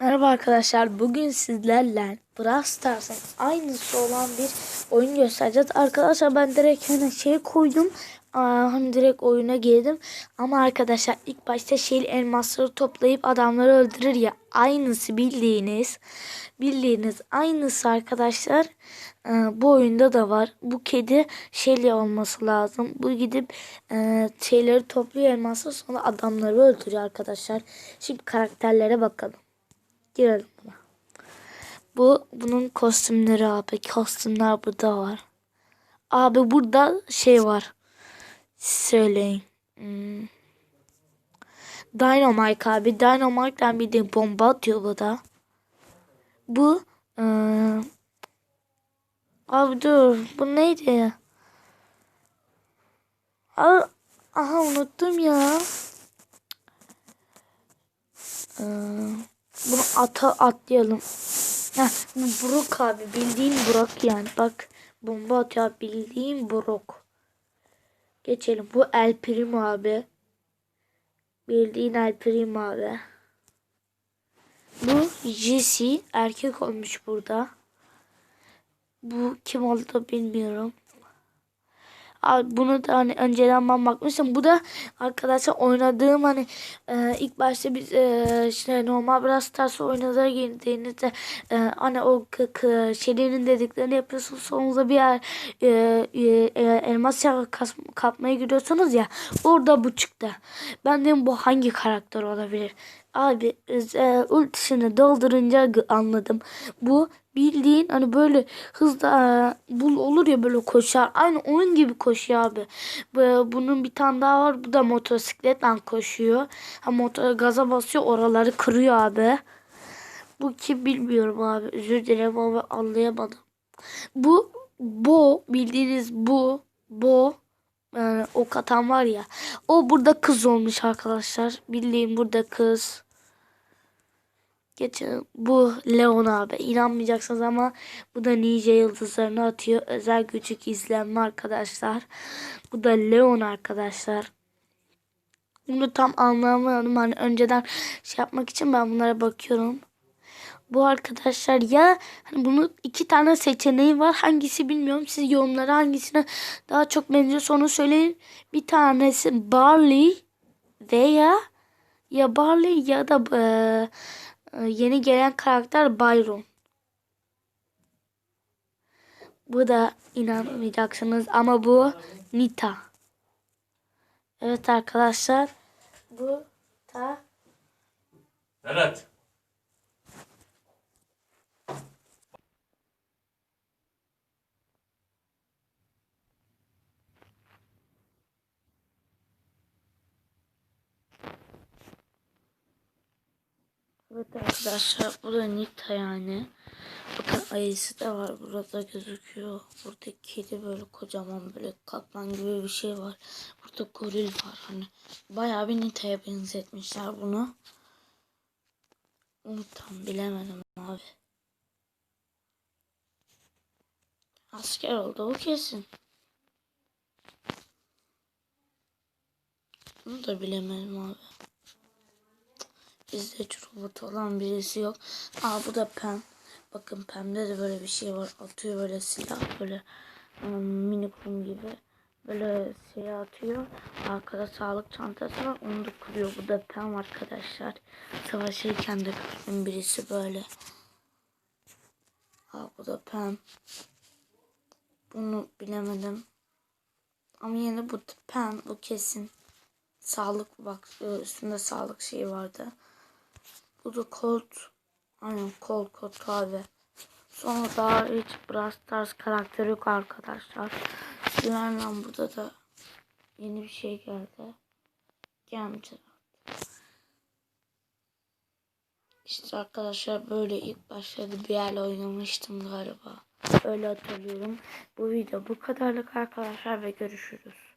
Merhaba arkadaşlar. Bugün sizlerle Brawl Stars'ın aynısı olan bir oyun göstereceğiz. Arkadaşlar ben direkt hani şey koydum. Hani direkt oyuna girdim. Ama arkadaşlar ilk başta şey elmasları toplayıp adamları öldürür ya. Aynısı bildiğiniz. Bildiğiniz aynısı arkadaşlar. Ee, bu oyunda da var. Bu kedi şeyli olması lazım. Bu gidip e, şeyleri topluyor elmasları sonra adamları öldürüyor arkadaşlar. Şimdi karakterlere bakalım. Girelim buna. Bu bunun kostümleri abi. Kostümler burada var. Abi burada şey var. Söyleyin. Hmm. Dynamite abi. Dynamite'den bir de bomba atıyor bu da. Bu ıı, abi dur. Bu neydi ya? Aa, aha unuttum ya. Bunu ata atlayalım. Heh, bu Brook abi. Bildiğin Brook yani. Bak bomba atıyor bildiğin Brook. Geçelim. Bu El Primo abi. Bildiğin El Primo abi. Bu Jesse. Erkek olmuş burada. Bu kim oldu bilmiyorum. Bunu da hani önceden ben bakmıştım. Bu da arkadaşlar oynadığım hani e, ilk başta biz e, işte normal Brawl Stars oynadığı girdiğinizde e, hani o şeylerin dediklerini yapıyorsunuz. Sonunda bir yer e, e, e, elmas kas- kapmaya gidiyorsunuz ya. Orada bu çıktı. Ben dedim bu hangi karakter olabilir? Abi e, ultisini doldurunca anladım. Bu bildiğin hani böyle hızlı e, bul olur ya böyle koşar. Aynı onun gibi koşuyor abi. Bu- Bunun bir tane daha var. Bu da motosikletle koşuyor. Ha motor gaza basıyor oraları kırıyor abi. Bu kim bilmiyorum abi. Özür dilerim ama anlayamadım. Bu Bo bildiğiniz bu Bo yani o katan var ya. O burada kız olmuş arkadaşlar. Bildiğim burada kız. Geçelim. Bu Leon abi. İnanmayacaksınız ama bu da ninja yıldızlarını atıyor. Özel küçük izlenme arkadaşlar. Bu da Leon arkadaşlar. Bunu tam anlamadım. Hani önceden şey yapmak için ben bunlara bakıyorum. Bu arkadaşlar ya hani bunun iki tane seçeneği var. Hangisi bilmiyorum. Siz yorumlara hangisine daha çok benziyor onu söyleyin. Bir tanesi Barley veya ya Barley ya da eee, yeni gelen karakter Byron. Bu da inanmayacaksınız ama bu Nita. Evet arkadaşlar. Bu da Berat. Evet arkadaşlar bu da Nita yani. Bakın ayısı da var burada gözüküyor. Burada kedi böyle kocaman böyle kaplan gibi bir şey var. Burada goril var hani. Bayağı bir Nita'ya benzetmişler bunu. Onu tam bilemedim abi. Asker oldu o kesin. Bunu da bilemedim abi. Bizde hiç robot olan birisi yok. Aa bu da Pem. Bakın Pem'de de böyle bir şey var. Atıyor böyle silah böyle ım, mini kum gibi. Böyle şey atıyor. Arkada sağlık çantası var. Onu da kuruyor. Bu da Pem arkadaşlar. Savaşırken de gördüm birisi böyle. Aa bu da Pem. Bunu bilemedim. Ama yine bu Pem. Bu kesin. Sağlık bak üstünde sağlık şeyi vardı. Bu da Colt. Aynen Colt Colt abi. Sonra daha hiç Brawl Stars karakteri yok arkadaşlar. Sizlerle burada da yeni bir şey geldi. Herhalde. İşte arkadaşlar böyle ilk başladı bir yerle oynamıştım galiba. Öyle hatırlıyorum. Bu video bu kadarlık arkadaşlar ve görüşürüz.